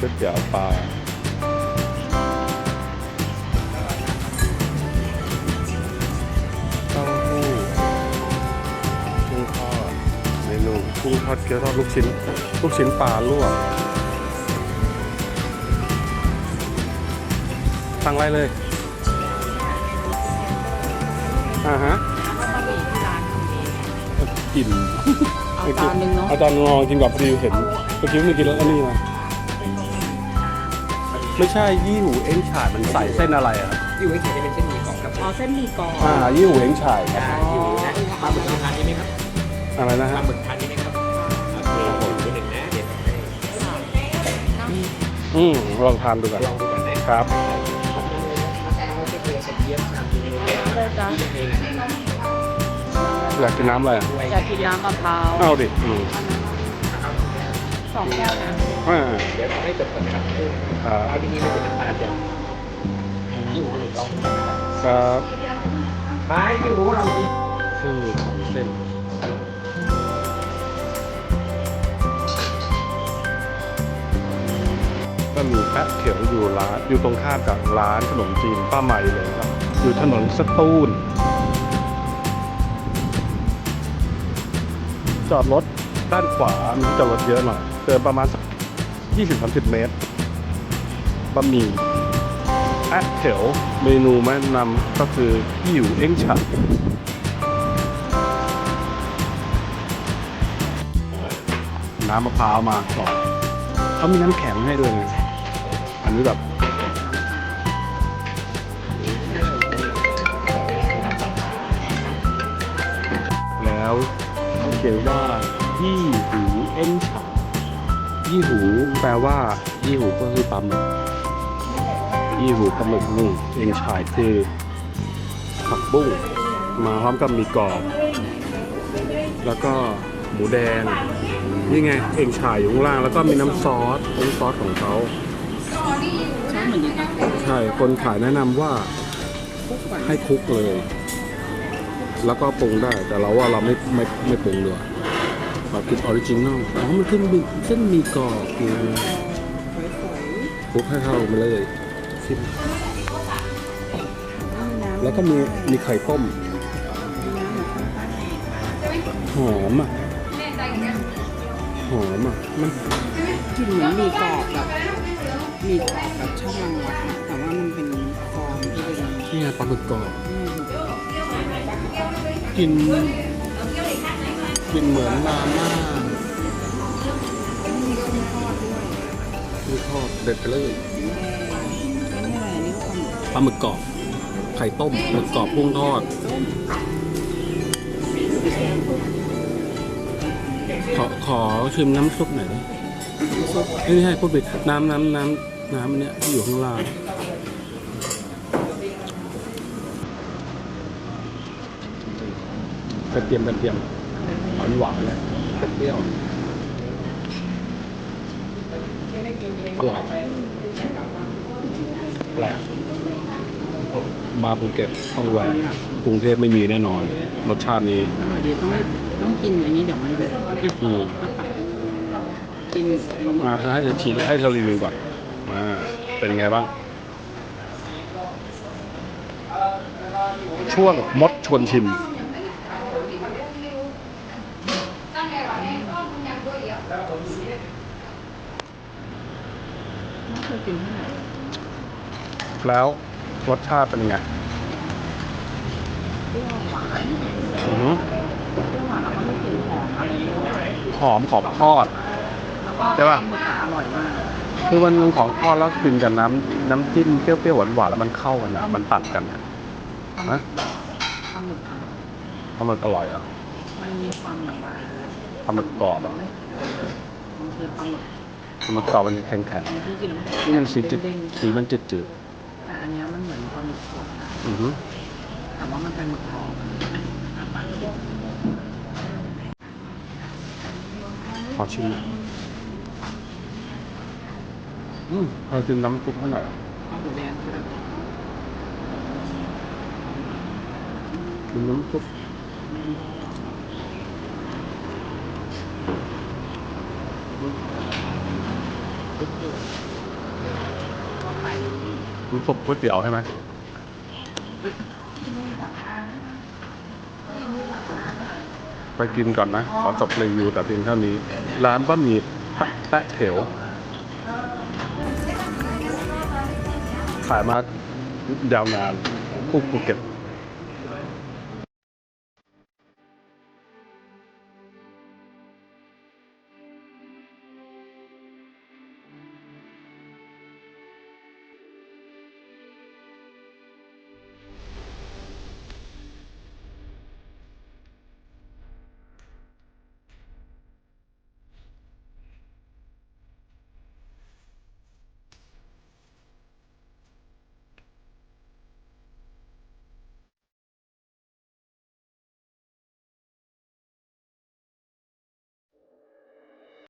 ก๋วยเตี๋ยวปลาเต้าหู้กุ้งทอดเมนูกุ้งทอดเกี๊ยวทอดลูกชิ้น ลูกชิ้นปลาลวกสั่งอะไรเลย อ่าฮะแล้วก็บะหมี่ที่ร้านทำเองกินอาจานหนึ่งเนาะอาจารย์ลองกินกับพอดีเห็นเมื่อกี้ไม่กินแล้วอันนี้มา ไม่ใช่ยี่หูเอ็นฉาดมันใส่เส้นอะไรอะอยู่ไว้เฉยจะเป็นเส้นหมี่กรอบครับอ๋อเส้นหมี่กรอบอ่ายี่หูเอ็นฉาดครับอ่าอยู่นะปลาหมึกทานนี้ไหมครับอะไรนะปฮะลาหมึกทานนี้ไหมครับโอเคผมตัวหนึ่งนะเดี๋ยวผมให้อืมลองทานดูกันลองดูก่อนนะครับเอาไปเกลือเสร็จเยี่ยมชามนี้เลยเลยจ้ะเองอยากกินน้ำอะไรอะด้วยอยากกินน้ำมะพร้าวเอาดิอืม สองแก้วนะอ่าเดี๋ยวเราให้จบก่อนนะครับอ่าเอาที่นี่ไม่เป็นน้ำตาลเดี๋ยวอยู่หนึ่งลองดูนะครับครับไปที่รู้เราดีคือของเส้นก็มีแปะเขียวอยู่ร้านอยู่ตรงข้ามกับร้านขนมจีนป้าใหม่เลยครับ อยู่ถนนสตูลจอดรถด้านขวามีที่จอดรถเยอะหน่อย เดินประมาณสัก20-30 เมตรบะหมี่แอดเถวเมนูแนะนำก็คือหิวเอ็งฉัดน้ำมะพร้าวมาก่อนเขามีน้ำแข็งให้ด้วยไงอันนี้แบบแล้วเขาเขียนว่ายี่หูเอ็นฉา ยี่หูแปลว่า ยี่หูก็คือปลาหมึกยี่หูปลาหมึกนี่งเอ็นฉายคือผักบุ้งมาพร้อมกับมีกรอบ แล้วก็หมูแดง นี่ไง เอ็นฉายอยู่ข้างล่าง แล้วก็มีน้ำซอสน้ำซอสของเขาใช่คนขายแนะนำว่าให้คลุกเลย แล้วก็ปรุงได้แต่เราว่าเราไม่ไม่ไม่ปรุงเลย เรากินออริจินอลอ๋อมันขึ้นมีเส้นหมีกรอบอยู่สวยคลุกให้เข้ามาเลยชิมๆน้ำแล้วก็มีมีไข่ต้มน้ำเหมือนข้าวปั้นหอมอะหอมอะมันกลิ่นเหมือนหมี่กรอบแบบหมี่กรอบแบบช่องรังวัดอะแต่ว่ามันเป็นฟองที่เป็นนี่ไงปลาหมึกกรอบอืมกิน กินเหมือนมาม่ามีทอดเด็ดไปเลยปลาหมึกกรอบ ไข่ต้มหมึกกรอบพุ่งทอด ขอขอชิมน้ำซุปหน่อยดิเอ้ยไม่ใช่พูดผิดน้ำน้ำน้ำน้ำอันเนี้ยที่อยู่ข้างล่างกระเทียมกระเทียม หวานหวานเลยเปรี้ยวอร่อยแปลกมาภูเก็ตต้องแหวะกรุงเทพไม่มีแน่นอน รสชาตินี้อร่อยดีต้องต้องกินอันนี้เดี๋ยวมันแบบอืมกินมาให้เธอฉีดให้เธอรีวิวก่อนมาเป็นไงบ้าง ช่วงมดชวนชิม ไม่เคยกินเท่าไหร่ แล้วรสชาติเป็นไงเปรี้ยวหวานอือหือเปรี้ยวหวานแล้วก็ไม่กลิ่นหอมอะไรเลยหอมของทอดแล้วก็ใช่ปะหมึกอะอร่อยมากคือมันเป็นของทอดแล้วกินกับน้ำน้ำจิ้มเปรี้ยวๆหวานๆแล้วมันเข้ากันอะมันตัดกันอะฮะปลาหมึกอะเพราะมันอร่อยอะมันมีความแบบว่าปลาหมึกกรอบอะมันคือปลาหมึกปลาห มึกกรอบมันแข็งที่กินแล้วมันๆนี่มันสีจืดเด้งสีมันจืดๆแต่อันเนี้ยมันเหมือนปลาหมึกสดนะๆอือหือแต่ว่ามันเป็นหมึกกรอบอะขอชิมหน่อยอืมขอชิมน้ำซุปให้หน่อยเอาหมูแรูทั่ปก๋วยเตี๋ยวใช่ไหมไปกินก่อนนะ ขอจบรีวิวแต่เพียงเท่านี้ ร้านบะหมี่พะแตะเถวขายมาเยาวนานคู่ภูเก็ต